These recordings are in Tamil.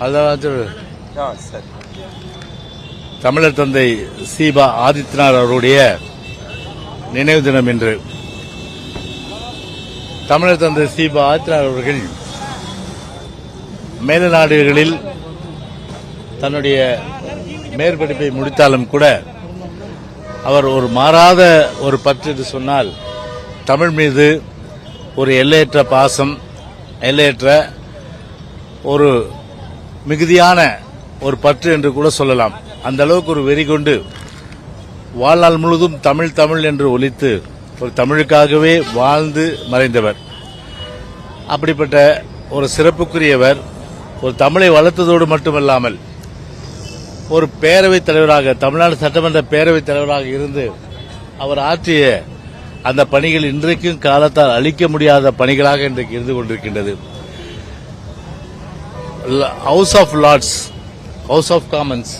அதாவது தமிழர் தந்தை சீபா ஆதித்யநாத் அவருடைய நினைவு தினம் இன்று. தமிழர் தந்தை சீபா ஆதித்யநாத் அவர்கள் மேல நாடுகளில் தன்னுடைய மேற்படிப்பை முடித்தாலும் கூட அவர் ஒரு மாறாத ஒரு பற்று என்று சொன்னால் தமிழ் மீது ஒரு எல்லையற்ற பாசம் எல்லையற்ற ஒரு மிகுதியான ஒரு பற்று என்று கூட சொல்லலாம். அந்த அளவுக்கு ஒரு வெறி கொண்டு வாழ்நாள் முழுதும் தமிழ் தமிழ் என்று ஒலித்து ஒரு தமிழுக்காகவே வாழ்ந்து மறைந்தவர். அப்படிப்பட்ட ஒரு சிறப்புக்குரியவர் ஒரு தமிழை வளர்த்ததோடு மட்டுமல்லாமல் ஒரு பேரவைத் தலைவராக தமிழ்நாடு சட்டமன்ற பேரவைத் தலைவராக இருந்து அவர் ஆற்றிய அந்த பணிகள் இன்றைக்கும் காலத்தால் அழிக்க முடியாத பணிகளாக இன்றைக்கு இருந்து கொண்டிருக்கின்றது. House of Lords House of Commons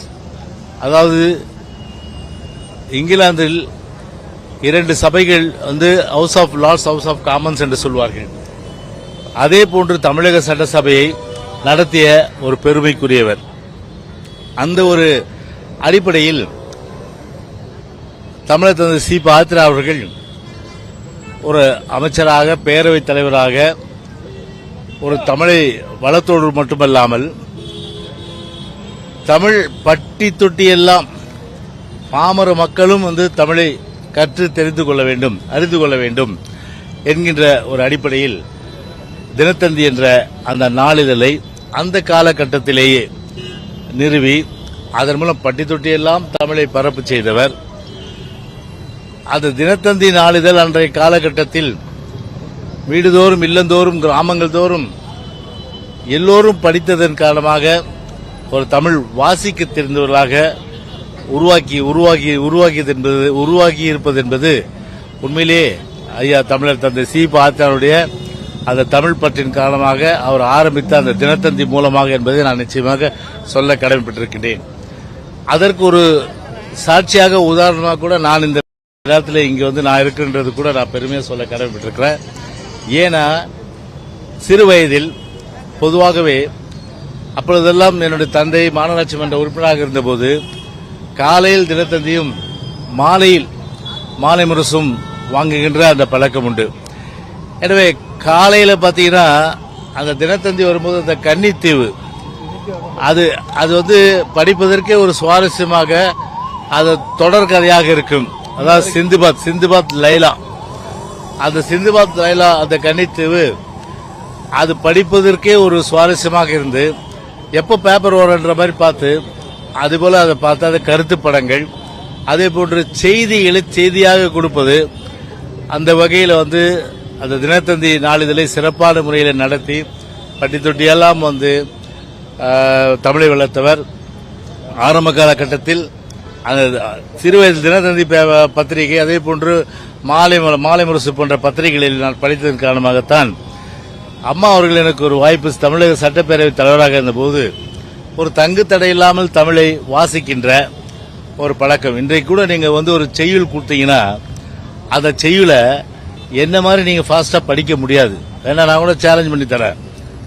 அதாவது இங்கிலாந்தில் இரண்டு சபைகள் வந்து House of Lords House of Commons என்று சொல்வார்கள். அதே போன்று தமிழக சட்டசபையை நடத்திய ஒரு பெருமைக்குரியவர். அந்த ஒரு அடிப்படையில் தமிழர் தந்தை சி. பாத்திரா அவர்கள் ஒரு அமைச்சராக பேரவைத் தலைவராக ஒரு தமிழை வளத்தோடு மட்டுமல்லாமல் தமிழ் பட்டி தொட்டி எல்லாம் பாமர மக்களும் வந்து தமிழை கற்று தெரிந்து கொள்ள வேண்டும் அறிந்து கொள்ள வேண்டும் என்கின்ற ஒரு அடிப்படையில் தினத்தந்தி என்ற அந்த நாளிதழை அந்த காலகட்டத்திலேயே நிறுவி அதன் மூலம் பட்டி தொட்டியெல்லாம் தமிழை பரப்பு செய்தவர். அந்த தினத்தந்தி நாளிதழ் அன்றைய காலகட்டத்தில் வீடுதோறும் இல்லந்தோறும் கிராமங்கள் தோறும் எல்லோரும் படித்ததன் காரணமாக ஒரு தமிழ் வாசிக்க தெரிந்தவர்களாக உருவாக்கி உருவாகி உருவாக்கியது என்பது உருவாகி இருப்பது என்பது உண்மையிலேயே ஐயா தமிழர் தந்தை சி. பாத்தாருடைய அந்த தமிழ் பற்றின் காரணமாக அவர் ஆரம்பித்த அந்த தினத்தந்தி மூலமாக என்பதை நான் நிச்சயமாக சொல்ல கடமைப்பட்டிருக்கின்றேன். அதற்கு ஒரு சாட்சியாக உதாரணமாக கூட நான் இந்த நேரத்தில் இங்கே வந்து நான் இருக்கின்றது கூட நான் பெருமையாக சொல்ல கடமைப்பட்டிருக்கிறேன். ஏன்னா சிறு வயதில் பொதுவாகவே அப்பொழுதெல்லாம் என்னுடைய தந்தை மாநகராட்சி மன்ற உறுப்பினராக இருந்தபோது காலையில் தினத்தந்தியும் மாலையில் மாலை முரசும் வாங்குகின்ற அந்த பழக்கம் உண்டு. எனவே காலையில் பார்த்தீங்கன்னா அந்த தினத்தந்தி வரும்போது அந்த கன்னித்தீவு அது அது வந்து படிப்பதற்கே ஒரு சுவாரஸ்யமாக அது தொடர் கதையாக இருக்கும். அதாவது சிந்துபாத் சிந்துபாத் லைலா. அந்த சிந்துபாத் லைலா அந்த கன்னித்தீவு அது படிப்பதற்கே ஒரு சுவாரஸ்யமாக இருந்து எப்போ பேப்பர் வரும்ன்ற மாதிரி பார்த்து அதுபோல் அதை பார்த்து அதை கருத்து படங்கள் அதே போன்று செய்திகளை செய்தியாக கொடுப்பது அந்த வகையில் வந்து அந்த தினத்தந்தி நாளிதழை சிறப்பான முறையில் நடத்தி பட்டி தொட்டியெல்லாம் வந்து தமிழை வளர்த்தவர். ஆரம்ப காலகட்டத்தில் அந்த சிறுவயது தினத்தந்தி பத்திரிகை அதே போன்று மாலை மாலை முரசு போன்ற பத்திரிகைகளில் நான் படித்ததன் காரணமாகத்தான் அம்மா அவர்கள் எனக்கு ஒரு வாய்ப்பு தமிழக சட்டப்பேரவை தலைவராக இருந்தபோது ஒரு தங்கு தடை இல்லாமல் தமிழை வாசிக்கின்ற ஒரு பழக்கம். இன்றைக்கு கூட நீங்கள் வந்து ஒரு செய்யுள் கொடுத்தீங்கன்னா அந்த செய்யுளை என்ன மாதிரி நீங்கள் ஃபாஸ்ட்டாக படிக்க முடியாது. ஏன்னா நான் கூட சேலஞ்ச் பண்ணி தரேன்.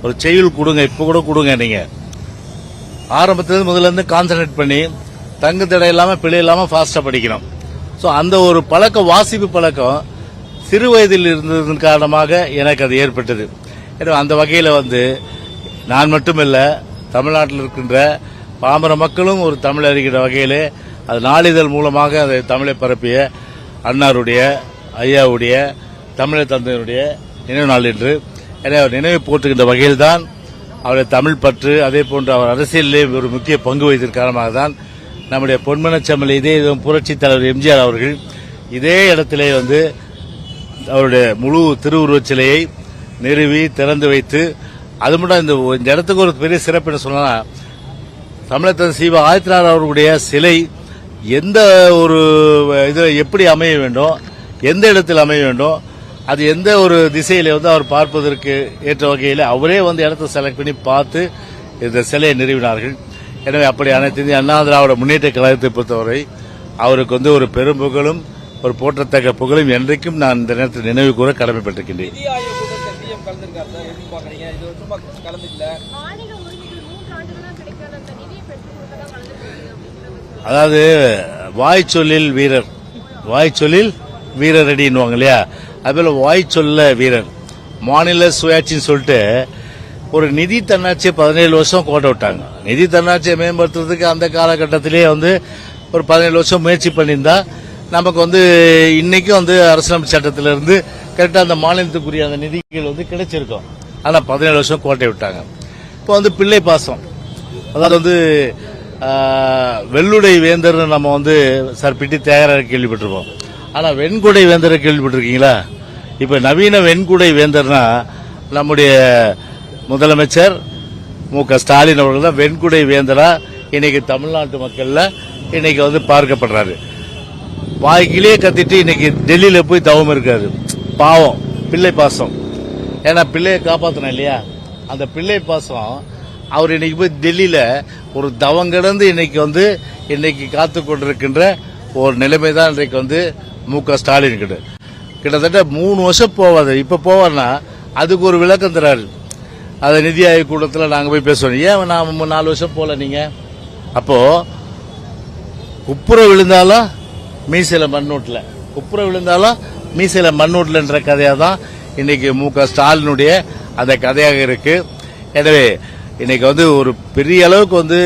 ஒரு செய்யுள் கொடுங்க இப்போ கூட கொடுங்க நீங்கள் ஆரம்பத்துலேருந்து முதல்ல இருந்து கான்சன்ட்ரேட் பண்ணி தங்கு தடை இல்லாமல் பிழை இல்லாமல் ஃபாஸ்ட்டாக படிக்கணும். ஸோ அந்த ஒரு பழக்கம் வாசிப்பு பழக்கம் சிறு வயதில் இருந்ததன் காரணமாக எனக்கு அது ஏற்பட்டது. எனவே அந்த வகையில் வந்து நான் மட்டுமல்ல தமிழ்நாட்டில் இருக்கின்ற பாமர மக்களும் ஒரு தமிழ் அறிகிற வகையிலே அது நாளிதழ் மூலமாக அதை தமிழை பரப்பிய அன்னாருடைய ஐயாவுடைய தமிழர் தந்தையினுடைய நினைவு நாள் என்று. எனவே அவர் நினைவு போற்றுகின்ற வகையில்தான் அவருடைய தமிழ் பற்று அதே போன்று அவர் அரசியலிலே ஒரு முக்கிய பங்கு வகித்ததன் காரணமாக தான் நம்முடைய பொன்மனச்சமல் இதே புரட்சி தலைவர் எம்ஜிஆர் அவர்கள் இதே இடத்திலே வந்து அவருடைய முழு திருவுருவச் சிலையை நிறுவி திறந்து வைத்து அது மட்டும் இந்த இந்த இடத்துக்கு ஒரு பெரிய சிறப்பு என்ன சொன்னா தமிழத்தன் சீவ ஆதித்யநாத் அவர்களுடைய சிலை எந்த ஒரு இது எப்படி அமைய வேண்டும் எந்த இடத்தில் அமைய வேண்டும் அது எந்த ஒரு திசையில வந்து அவர் பார்ப்பதற்கு ஏற்ற வகையில் அவரே வந்து இடத்தை செலக்ட் பண்ணி பார்த்து இந்த சிலையை நிறுவினார்கள். எனவே அப்படி அனைத்து இந்திய அண்ணா திராவிட முன்னேற்ற கழகத்தை பொறுத்தவரை அவருக்கு வந்து ஒரு பெரும் புகழும் ஒரு போற்றத்தக்க புகழும் என்றைக்கும் நான் இந்த நேரத்தில் நினைவு கூற கடமைப்பட்டிருக்கின்றேன். அதாவது வாய் சொல்லில் வீரர் வாய் சொல்லில் வீரர் அடின்னுவாங்க இல்லையா? அதுபோல் வாய் சொல்ல வீரர். மாநில சுயாட்சின்னு சொல்லிட்டு ஒரு நிதி தன்னாட்சியை பதினேழு வருஷம் கோட்டை விட்டாங்க. நிதி தன்னாட்சியை மேம்படுத்துறதுக்கு அந்த காலகட்டத்திலேயே வந்து ஒரு பதினேழு வருஷம் முயற்சி பண்ணியிருந்தா நமக்கு வந்து இன்னைக்கும் வந்து அரசியலமைப்பு சட்டத்திலிருந்து கரெக்டாக அந்த மாநிலத்துக்குரிய அந்த நிதிகள் வந்து கிடைச்சிருக்கும். ஆனால் பதினேழு வருஷம் கோட்டை விட்டாங்க. இப்போ வந்து பிள்ளை பாசம். அதாவது வந்து வெள்ளுடை வேந்தர்னு நம்ம வந்து சார் பிட்டி தேகராக கேள்விப்பட்டிருப்போம். ஆனால் வெண்குடை வேந்தரை கேள்விப்பட்டிருக்கீங்களா? இப்போ நவீன வெண்குடை வேந்தர்னா நம்முடைய முதலமைச்சர் மு க. ஸ்டாலின் அவர்கள் தான் வெண்குடை வேந்தரா இன்னைக்கு தமிழ்நாட்டு மக்கள்ல இன்னைக்கு வந்து பார்க்கப்படுறாரு. வாய்க்கிலேயே கத்திட்டு இன்னைக்கு டெல்லியில போய் தவம் இருக்காரு. பாவம் பிள்ளை பாசம். ஏன்னா பிள்ளையை காப்பாத்தணும் இல்லையா? அந்த பிள்ளை பாசம் அவர் இன்னைக்கு போய் டெல்லியில ஒரு தவம் கிடந்து இன்னைக்கு வந்து இன்னைக்கு காத்து கொண்டிருக்கின்ற ஒரு நிலைமை தான் இன்றைக்கு வந்து மு க. ஸ்டாலின் கிட்ட. கிட்டத்தட்ட மூணு வருஷம் போவாது இப்ப போவார்னா அதுக்கு ஒரு விளக்கம் தராரு. அதை நிதி ஆயோக் கூட்டத்தில் நாங்கள் போய் பேசுவோம். ஏன் நான் நாலு வருஷம் போகல நீங்கள் அப்போது குப்புற விழுந்தாலும் மீசையில் மண்ணூட்டில் குப்புற விழுந்தாலும் மீசையில் மண்ணூட்டில்ன்ற கதையாக தான் இன்றைக்கி மு க ஸ்டாலினுடைய அந்த கதையாக இருக்குது எனவே இன்றைக்கி வந்து ஒரு பெரிய அளவுக்கு வந்து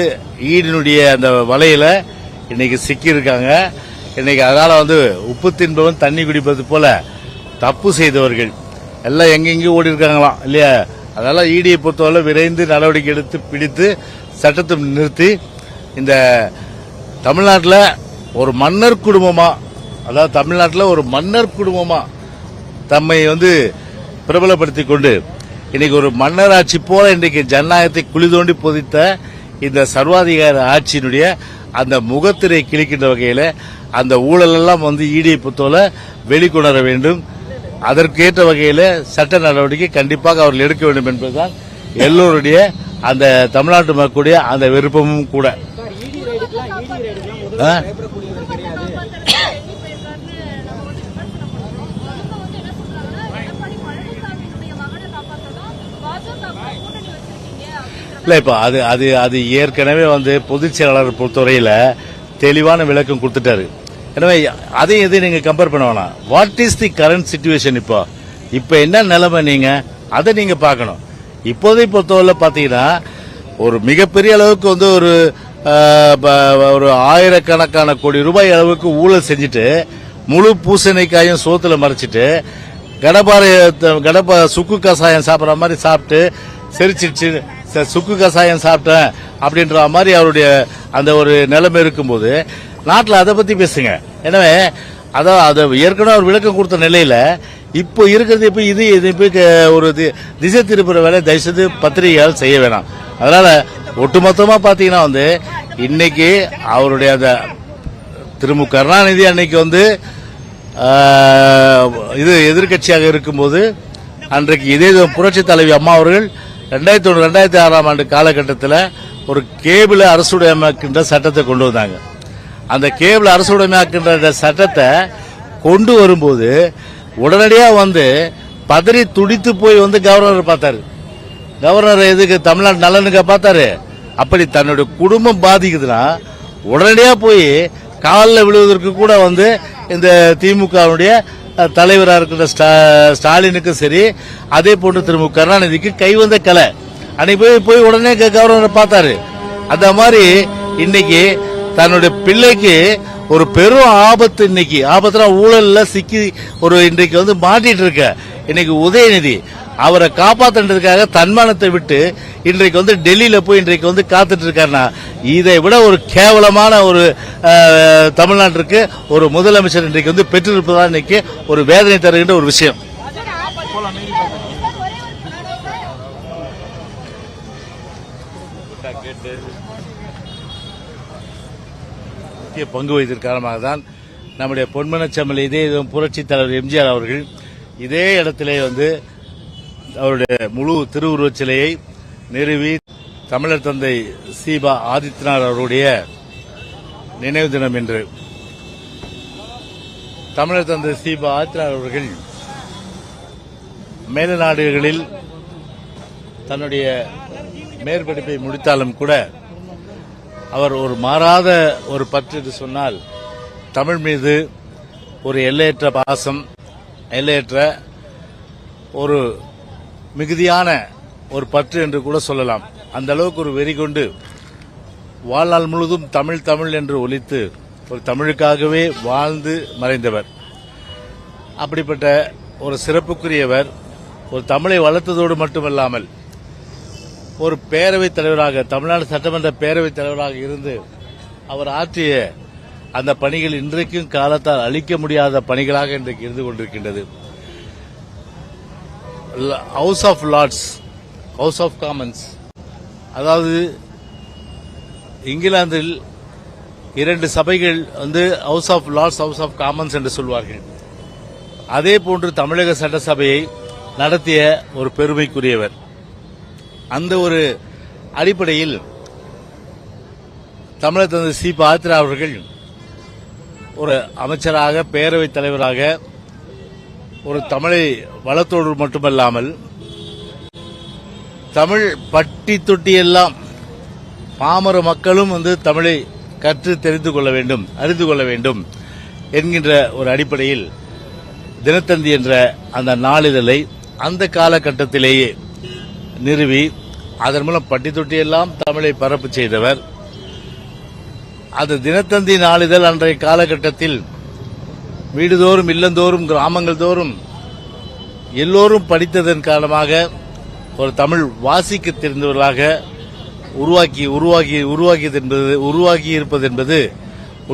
ஈடினுடைய அந்த வலையில் இன்றைக்கி சிக்கியிருக்காங்க. இன்றைக்கி அதனால் வந்து உப்பு தின்பவன் தண்ணி குடிப்பது போல தப்பு செய்தவர்கள். எல்லாம் எங்கெங்கேயும் ஓடி இருக்காங்களாம் இல்லையா? அதனால இடியை பொறுத்தவரை விரைந்து நடவடிக்கை எடுத்து பிடித்து சட்டத்தை நிறுத்தி இந்த தமிழ்நாட்டில் ஒரு மன்னர் குடும்பமா அதாவது தமிழ்நாட்டில் ஒரு மன்னர் குடும்பமா தம்மை வந்து பிரபலப்படுத்தி கொண்டு இன்னைக்கு ஒரு மன்னராட்சி போல இன்றைக்கு ஜனநாயகத்தை குழி தோண்டி பொதித்த இந்த சர்வாதிகார ஆட்சியினுடைய அந்த முகத்திரை கிழிக்கின்ற வகையில் அந்த ஊழலெல்லாம் வந்து ஈடியை பொறுத்தவரை வெளிக்கொணர வேண்டும். அதற்கேற்ற வகையில் சட்ட நடவடிக்கை கண்டிப்பாக அவர்கள் எடுக்க வேண்டும் என்பதுதான் எல்லோருடைய அந்த தமிழ்நாட்டு மக்களுடைய அந்த விருப்பமும் கூட ஆ? இப்போ அது அது அது ஏற்கனவே வந்து பொதுச் செயலாளர் பொறுத்தவரையில் தெளிவான விளக்கம் கொடுத்துட்டாரு எனவே அதையும் எதையும் நீங்க கம்பேர் பண்ண வேணாம். What is the current situation இப்போ? இப்போ என்ன நிலைமை நீங்க? அதை நீங்க பார்க்கணும். இப்போதை பொறுத்தவரை பார்த்தீங்கன்னா ஒரு மிகப்பெரிய அளவுக்கு வந்து ஒரு ப- ஒரு ஆயிரக்கணக்கான கோடி ரூபாய் அளவுக்கு ஊழல் செஞ்சுட்டு முழு பூசணிக்காயும் சோத்துல மறைச்சிட்டு கடப்பாறை கடப்பா சுக்கு கசாயம் சாப்பிட்ற மாதிரி சாப்பிட்டு செரிச்சிடுச்சு சுக்கு கசாயம் சாப்பிட்டேன் அப்படின்ற மாதிரி அவருடைய அந்த ஒரு நிலைமை இருக்கும்போது நாட்டில் அதை பற்றி பேசுங்க. எனவே அதான் அதை ஏற்கனவே அவர் விளக்கம் கொடுத்த நிலையில் இப்போ இருக்கிறது இப்போ இது இது இப்போ ஒரு தி- திசை திருப்புற வேலை தயவுசெய்து பத்திரிகையால் செய்ய வேணாம். அதனால் ஒட்டுமொத்தமாக பார்த்தீங்கன்னா வந்து இன்னைக்கு அவருடைய அந்த திரு கருணாநிதி அன்னைக்கு வந்து இது எதிர்க்கட்சியாக இருக்கும்போது அன்றைக்கு இதே புரட்சி தலைவி அம்மா அவர்கள் ரெண்டாயிரத்தி ஒன்று ரெண்டாயிரத்தி ஆறாம் ஆண்டு காலகட்டத்தில் ஒரு கேபிள் அரசுடைமைக்கின்ற சட்டத்தை கொண்டு வந்தாங்க. அந்த கேபிள் அரசுடைமையாக்கின்ற இந்த சட்டத்தை கொண்டு வரும்போது உடனடியாக வந்து பதறி துடித்து போய் வந்து கவர்னர் பார்த்தாரு. கவர்னர் எதுக்கு? தமிழ்நாடு நலனுக்கு பார்த்தாரு. அப்படி தன்னுடைய குடும்பம் பாதிக்குதுன்னா உடனடியாக போய் காலில் விழுவதற்கு கூட வந்து இந்த திமுகவுடைய தலைவராக இருக்கிற ஸ்டா- ஸ்டாலினுக்கும் சரி அதே போன்று திரு மு. கருணாநிதிக்கு கைவந்த கலை. அன்னைக்கு போய் போய் உடனே க- கவர்னரை பார்த்தாரு. அந்த மாதிரி இன்னைக்கு தன்னுடைய பிள்ளைக்கு ஒரு பெரும் ஆபத்து இன்னைக்கு. ஆபத்துனா ஊழல்ல சிக்கி ஒரு இன்றைக்கு வந்து மாட்டிட்டு இருக்க. இன்னைக்கு உதயநிதி அவரை காப்பாத்துறதுக்காக தன்மானத்தை விட்டு இன்றைக்கு வந்து டெல்லியில போய் இன்றைக்கு வந்து காத்துட்டு இருக்காருனா இதை விட ஒரு கேவலமான ஒரு தமிழ்நாட்டிற்கு ஒரு முதலமைச்சர் இன்றைக்கு வந்து பெற்றிருப்பதா இன்னைக்கு ஒரு வேதனை தருகின்ற ஒரு விஷயம். முக்கிய பங்கு வகித்ததன் காரணமாக தான் நம்முடைய பொன்மனச்சம்மல் இதே புரட்சி தலைவர் எம்ஜிஆர் அவர்கள் இதே இடத்திலே வந்து அவருடைய முழு திருவுருவச் சிலையை நிறுவி தமிழர் தந்தை சீபா ஆதித்யநாத் அவருடைய நினைவு தினம் என்று தமிழர் தந்தை சீபா ஆதித்யநாத் அவர்கள் மேல நாடுகளில் தன்னுடைய மேற்படிப்பை முடித்தாலும் கூட அவர் ஒரு மாறாத ஒரு பற்று என்று சொன்னால் தமிழ் மீது ஒரு எல்லையற்ற பாசம் எல்லையற்ற ஒரு மிகுதியான ஒரு பற்று என்று கூட சொல்லலாம். அந்த அளவுக்கு ஒரு வெறி கொண்டு வாழ்நாள் முழுதும் தமிழ் தமிழ் என்று ஒழித்து ஒரு தமிழுக்காகவே வாழ்ந்து மறைந்தவர். அப்படிப்பட்ட ஒரு சிறப்புக்குரியவர் ஒரு தமிழை வளர்த்ததோடு மட்டுமல்லாமல் ஒரு பேரவைத் தலைவராக தமிழ்நாடு சட்டமன்ற பேரவைத் தலைவராக இருந்து அவர் ஆற்றிய அந்த பணிகள் இன்றைக்கும் காலத்தால் அழிக்க முடியாத பணிகளாக இன்றைக்கு இருந்து கொண்டிருக்கின்றது. House of Lords House of Commons அதாவது இங்கிலாந்தில் இரண்டு சபைகள் வந்து House of Lords House of Commons என்று சொல்வார்கள். அதே போன்று தமிழக சட்டசபையை நடத்திய ஒரு பெருமைக்குரியவர். அந்த ஒரு அடிப்படையில் தமிழர் தந்தை சி. பாத்ரா அவர்கள் ஒரு அமைச்சராக பேரவைத் தலைவராக ஒரு தமிழை வளர்த்தோடு மட்டுமல்லாமல் தமிழ் பட்டி தொட்டி எல்லாம் பாமர மக்களும் வந்து தமிழை கற்று தெரிந்து கொள்ள வேண்டும் அறிந்து கொள்ள வேண்டும் என்கின்ற ஒரு அடிப்படையில் தினத்தந்தி என்ற அந்த நாளிதழை அந்த காலகட்டத்திலேயே நிறுவி அதன் மூலம் பட்டி தொட்டி எல்லாம் தமிழை பரப்பு செய்தவர். அது தினத்தந்தி நாளிதழ் அன்றைய காலகட்டத்தில் வீடுதோறும் இல்லந்தோறும் கிராமங்கள் தோறும் எல்லோரும் படித்ததன் காரணமாக ஒரு தமிழ் வாசிக்க தெரிந்தவர்களாக உருவாக்கி உருவாகி உருவாக்கியது என்பது உருவாகி இருப்பது என்பது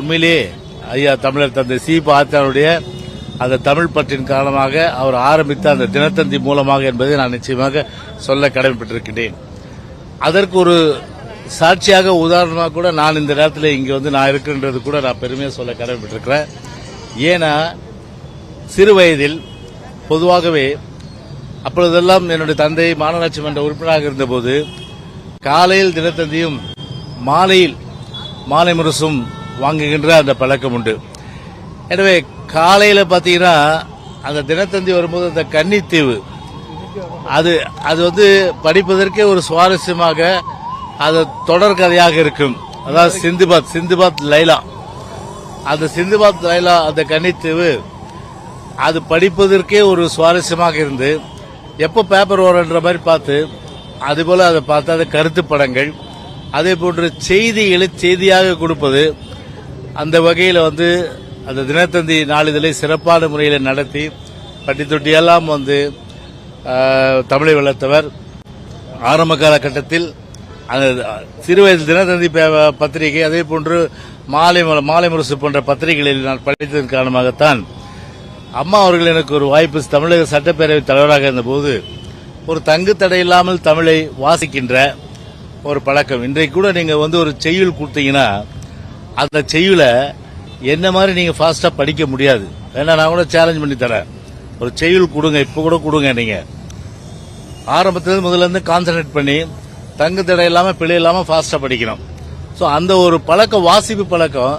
உண்மையிலே ஐயா தமிழர் தந்தை சி பாத்தாருடைய அந்த தமிழ் பற்றின் காரணமாக அவர் ஆரம்பித்த அந்த தினத்தந்தி மூலமாக என்பதை நான் நிச்சயமாக சொல்ல கடமைப்பட்டிருக்கின்றேன். அதற்கு ஒரு சாட்சியாக உதாரணமாக கூட நான் இந்த நேரத்தில் இங்கே வந்து நான் இருக்கின்றது கூட நான் பெருமையாக சொல்ல கடமைப்பட்டிருக்கிறேன். ஏன்னா சிறு வயதில் பொதுவாகவே அப்பொழுதெல்லாம் என்னுடைய தந்தை மாநகராட்சி மன்ற உறுப்பினராக இருந்தபோது காலையில் தினத்தந்தியும் மாலையில் மாலை முரசும் வாங்குகின்ற அந்த பழக்கம் உண்டு. எனவே காலையில் பார்த்தீங்கன்னா அந்த தினத்தந்தி வரும்போது அந்த கன்னித்தீவு அது அது வந்து படிப்பதற்கே ஒரு சுவாரஸ்யமாக அது தொடர் கதையாக இருக்கும். அதாவது சிந்துபாத் சிந்துபாத் லைலா. அந்த சிந்துபாத் லைலா அந்த கன்னித்தீவு அது படிப்பதற்கே ஒரு சுவாரஸ்யமாக இருந்து எப்போ பேப்பர் வரும்ன்ற மாதிரி பார்த்து அதுபோல் அதை பார்த்து அது கருத்து படங்கள் அதே போன்று செய்திகளை செய்தியாக கொடுப்பது அந்த வகையில் வந்து அந்த தினத்தந்தி நாளிதழை சிறப்பான முறையில் நடத்தி பட்டி தொட்டியெல்லாம் வந்து தமிழை வளர்த்தவர். ஆரம்ப காலகட்டத்தில் அந்த சிறு வயது தினத்தந்தி பே- பத்திரிகை அதே போன்று மாலை மாலை முரசு போன்ற பத்திரிகைகளில் நான் படித்ததன் காரணமாகத்தான் அம்மா அவர்கள் எனக்கு ஒரு வாய்ப்பு தமிழக சட்டப்பேரவை தலைவராக இருந்தபோது ஒரு தங்கு தடை இல்லாமல் தமிழை வாசிக்கின்ற ஒரு பழக்கம். இன்றைக்கு கூட நீங்க வந்து ஒரு செய்யுள் கொடுத்தீங்கன்னா அந்த செய்யுல என்ன மாதிரி நீங்க ஃபாஸ்டா படிக்க முடியாது. ஏன்னா நான் கூட சேலஞ்ச் பண்ணி தரேன். ஒரு செய்யுள் கொடுங்க இப்ப கூட கொடுங்க நீங்கள் ஆரம்பத்துல முதல்ல இருந்து கான்சன்ட்ரேட் பண்ணி தங்கு தடை இல்லாமல் பிழை இல்லாமல் ஃபாஸ்ட்டாக படிக்கணும். ஸோ அந்த ஒரு பழக்கம் வாசிப்பு பழக்கம்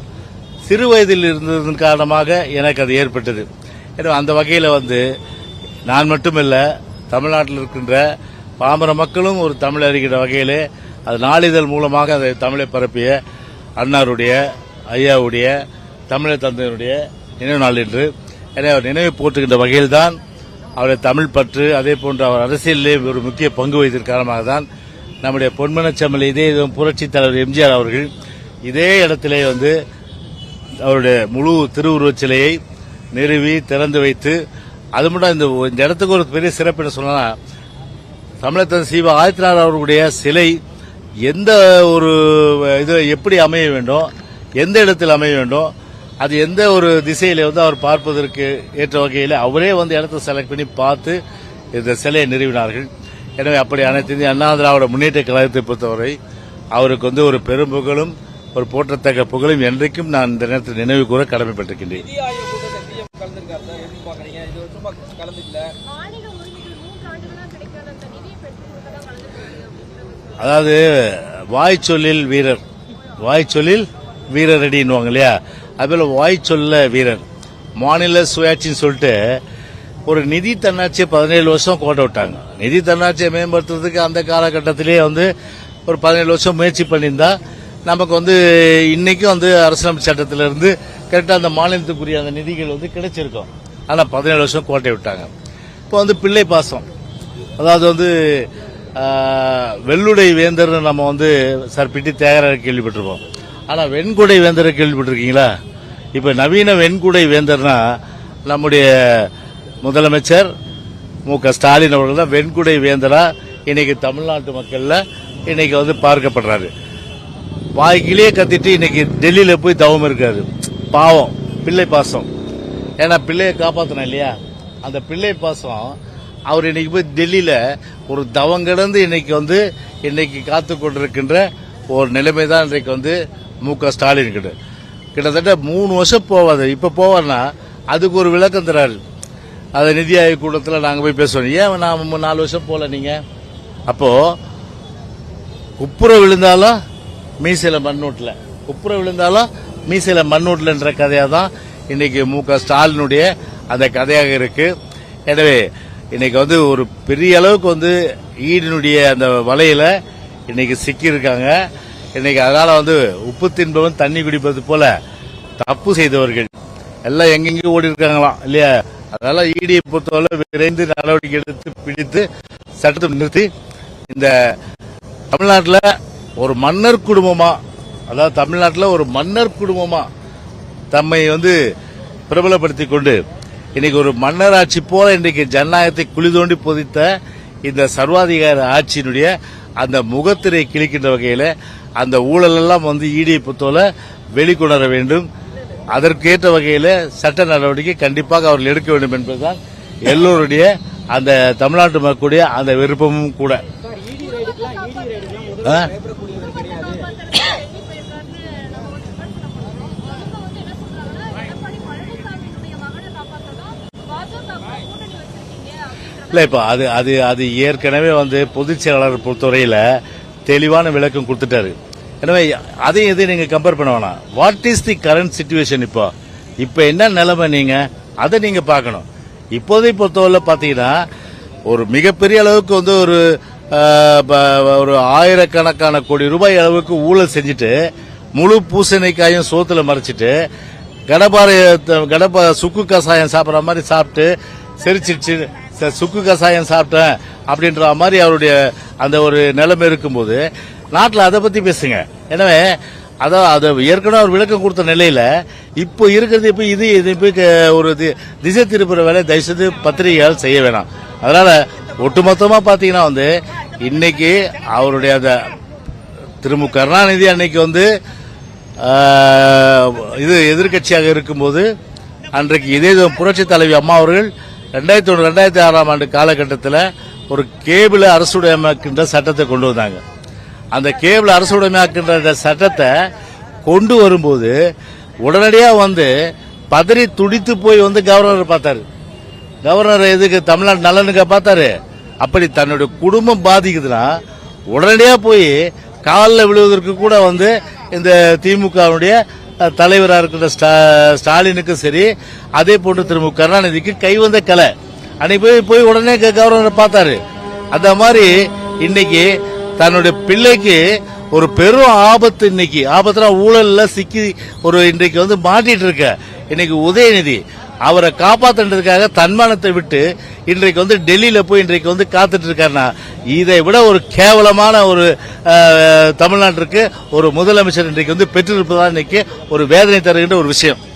சிறு வயதில் இருந்ததன் காரணமாக எனக்கு அது ஏற்பட்டது. எனவே அந்த வகையில் வந்து நான் மட்டுமில்லை தமிழ்நாட்டில் இருக்கின்ற பாமர மக்களும் ஒரு தமிழ் அறிகிற வகையில் அது நாளிதழ் மூலமாக அதை தமிழை பரப்பிய அன்னாருடைய ஐயாவுடைய தமிழர் தந்தையருடைய நினைவு நாள் என்று. எனவே அவர் நினைவு போற்றுகின்ற வகையில்தான் அவருடைய தமிழ் பற்று அதே போன்று அவர் அரசியலிலே ஒரு முக்கிய பங்கு வகித்த காரணமாக தான் நம்முடைய பொன்மனச்சமல் இதே புரட்சித் தலைவர் எம்ஜிஆர் அவர்கள் இதே இடத்திலே வந்து அவருடைய முழு திருவுருவச் சிலையை நிறுவி திறந்து வைத்து அது மட்டும் இந்த இந்த இடத்துக்கு ஒரு பெரிய சிறப்பு என்ன சொன்னா தமிழத்தன் சீவா ஆதித்யநாத் அவர்களுடைய சிலை எந்த ஒரு இது எப்படி அமைய வேண்டும் எந்த இடத்தில் அமைய வேண்டும் அது எந்த ஒரு திசையில வந்து அவர் பார்ப்பதற்கு ஏற்ற வகையில் அவரே வந்து இடத்தை செலக்ட் பண்ணி பார்த்து இந்த சிலையை நிறுவினார்கள். எனவே அப்படி அனைத்து இந்திய அண்ணா திராவிட முன்னேற்ற கழகத்தை பொறுத்தவரை அவருக்கு வந்து ஒரு பெரும் புகழும் ஒரு போற்றத்தக்க புகழும் என்றைக்கும் நான் இந்த நேரத்தில் நினைவு கூற கடமைப்பட்டிருக்கின்றேன். அதாவது வாய் சொல்லில் வீரர் வாய் சொல்லில் வீரர் அடின்னுவாங்க இல்லையா? அதுபோல் வாய் சொல்ல வீரர் மாநில சுயாட்சின்னு சொல்லிட்டு ஒரு நிதி தன்னாட்சியை பதினேழு வருஷம் கோட்டை விட்டாங்க. நிதி தன்னாட்சியை மேம்படுத்துறதுக்கு அந்த காலகட்டத்திலேயே வந்து ஒரு பதினேழு வருஷம் முயற்சி பண்ணியிருந்தா நமக்கு வந்து இன்னைக்கும் வந்து அரசியலமைப்பு சட்டத்திலிருந்து கரெக்டாக அந்த மாநிலத்துக்குரிய அந்த நிதிகள் வந்து கிடைச்சிருக்கும். ஆனால் பதினேழு வருஷம் கோட்டை விட்டாங்க. இப்போ வந்து பிள்ளை பாசம். அதாவது வந்து வெள்ளுடை வேந்தர்னு நம்ம வந்து சர்பிட்டி தேகராக கேள்விப்பட்டிருப்போம். ஆனால் வெண்குடை வேந்தரை கேள்விப்பட்டிருக்கீங்களா? இப்போ நவீன வெண்குடை வேந்தர்னா நம்முடைய முதலமைச்சர் மு க. ஸ்டாலின் அவர்கள் தான் வெண்குடை வேந்தரா இன்னைக்கு தமிழ்நாட்டு மக்கள்ல இன்னைக்கு வந்து பார்க்கப்படுறாரு. வாய்க்கிலேயே கத்திட்டு இன்னைக்கு டெல்லியில போய் தவம் இருக்காரு. பாவம். பிள்ளை பாசம். ஏன்னா பிள்ளையை காப்பாத்தணும் இல்லையா? அந்த பிள்ளை பாசம் அவர் இன்னைக்கு போய் டெல்லியில ஒரு தவம் கிடந்து இன்னைக்கு வந்து இன்னைக்கு காத்து கொண்டிருக்கின்ற ஒரு நிலைமை தான் இன்றைக்கு வந்து மு க ஸ்டாலின் கிட்ட. கிட்டத்தட்ட மூணு வருஷம் போவாது இப்போ போவார்னா அதுக்கு ஒரு விளக்கம் தராரு. அதை நிதி ஆயோக் கூட்டத்தில் நாங்கள் போய் பேசுவோம். ஏன் நான் நாலு வருஷம் போகல நீங்கள் அப்போது குப்புற விழுந்தாலும் மீசையில் மண்ணூட்டில். குப்புற விழுந்தாலும் மீசையில் மண்ணூட்டில்ன்ற கதையாக தான் இன்றைக்கி மு க ஸ்டாலினுடைய அந்த கதையாக இருக்குது எனவே இன்றைக்கி வந்து ஒரு பெரிய அளவுக்கு வந்து ஈடினுடைய அந்த வலையில் இன்றைக்கி சிக்கியிருக்காங்க. இன்னைக்கு அதனால வந்து உப்பு தின்பவன் தண்ணி குடிப்பது போல தப்பு செய்தவர்கள். எல்லாம் எங்கெங்கேயும் ஓடி இருக்காங்களாம் இல்லையா? அதனால ஈடியை பொறுத்தவரை விரைந்து நடவடிக்கை எடுத்து பிடித்து சட்டத்தை நிறுத்தி இந்த தமிழ்நாட்டில் ஒரு மன்னர் குடும்பமா அதாவது தமிழ்நாட்டில் ஒரு மன்னர் குடும்பமா தம்மை வந்து பிரபலப்படுத்தி கொண்டு இன்னைக்கு ஒரு மன்னர் ஆட்சி போல இன்றைக்கு ஜனநாயகத்தை குழி தோண்டி பொதித்த இந்த சர்வாதிகார ஆட்சியினுடைய அந்த முகத்திரை கிழிக்கின்ற வகையில் அந்த ஊழலெல்லாம் வந்து இடியை புத்தோல வெளிக்கொணர வேண்டும். அதற்கேற்ற வகையில் சட்ட நடவடிக்கை கண்டிப்பாக அவர்கள் எடுக்க வேண்டும் என்பதுதான் எல்லோருடைய அந்த தமிழ்நாட்டு மக்களுடைய அந்த விருப்பமும் கூட. இல்லை இப்போ அது அது அது ஏற்கனவே வந்து பொதுச் செயலாளர் பொறுத்தவரையில் தெளிவான விளக்கம் கொடுத்துட்டாரு. எனவே அதையும் இதையும் நீங்க கம்பேர் பண்ண வேணாம். What is the current situation இப்போ? இப்போ என்ன நிலைமை நீங்க? அதை நீங்க பார்க்கணும். இப்போதை பொறுத்தவரை பார்த்தீங்கன்னா ஒரு மிகப்பெரிய அளவுக்கு வந்து ஒரு ப- ஒரு ஆயிரக்கணக்கான கோடி ரூபாய் அளவுக்கு ஊழல் செஞ்சுட்டு முழு பூசணிக்காயும் சோத்துல மறைச்சிட்டு கடப்பாறை கடப்பா சுக்கு கசாயம் சாப்பிட்ற மாதிரி சாப்பிட்டு செரிச்சிடுச்சு. சுக்கு கசாயம் சாப்பிட்டேன். அப்படின்ற மாதிரி அவருடைய அந்த ஒரு நிலைமை இருக்கும்போது நாட்டில் அதை பத்தி பேசுங்க. எனவே அதான் அதை ஏற்கனவே அவர் விளக்கம் கொடுத்த நிலையில இப்போ இருக்கிறது இப்போ இது இது இப்போ ஒரு தி- திசை திருப்புற வேலை தயவுசெய்து பத்திரிகைகள் செய்ய வேணாம். அதனால ஒட்டுமொத்தமா பாத்தீங்கன்னா வந்து இன்னைக்கு அவருடைய அந்த திரு கருணாநிதி அன்னைக்கு வந்து இது எதிர்க்கட்சியாக இருக்கும்போது அன்றைக்கு இதே புரட்சி தலைவி அம்மா அவர்கள் ரெண்டாயிரத்தி ஒன்று ரெண்டாயிரத்தி ஆறாம் ஆண்டு காலகட்டத்தில் ஒரு கேபிள அரசுடையமாக்கின்ற சட்டத்தை கொண்டு வந்தாங்க. அந்த கேபிள் அரசுடைமையாக்கின்ற சட்டத்தை கொண்டு வரும்போது உடனடியாக வந்து பதறி துடித்து போய் வந்து கவர்னர் பார்த்தாரு. கவர்னர் எதுக்கு? தமிழ்நாடு நலனுக்கு பார்த்தாரு. அப்படி தன்னுடைய குடும்பம் பாதிக்குதுன்னா உடனடியாக போய் காலில் விழுவதற்கு கூட வந்து இந்த திமுகவுடைய தலைவராக இருக்கிற ஸ்டா- ஸ்டாலினுக்கும் சரி அதே போன்று திரு கருணாநிதிக்கு கை வந்த கலை. அன்னைக்கு போய் போய் உடனே க- கவர்னர் பார்த்தாரு. அந்த மாதிரி இன்னைக்கு தன்னுடைய பிள்ளைக்கு ஒரு பெரும் ஆபத்து இன்னைக்கு. ஆபத்துனா ஊழல்ல சிக்கி ஒரு இன்றைக்கு வந்து மாட்டிட்டு இருக்க. இன்னைக்கு உதயநிதி அவரை காப்பாத்துறதுக்காக தன்மானத்தை விட்டு இன்றைக்கு வந்து டெல்லியில போய் இன்றைக்கு வந்து காத்துட்டு இருக்காருன்னா இதை விட ஒரு கேவலமான ஒரு தமிழ்நாட்டிற்கு ஒரு முதலமைச்சர் இன்றைக்கு வந்து பெற்றிருப்பதா இன்னைக்கு ஒரு வேதனை தருகின்ற ஒரு விஷயம்.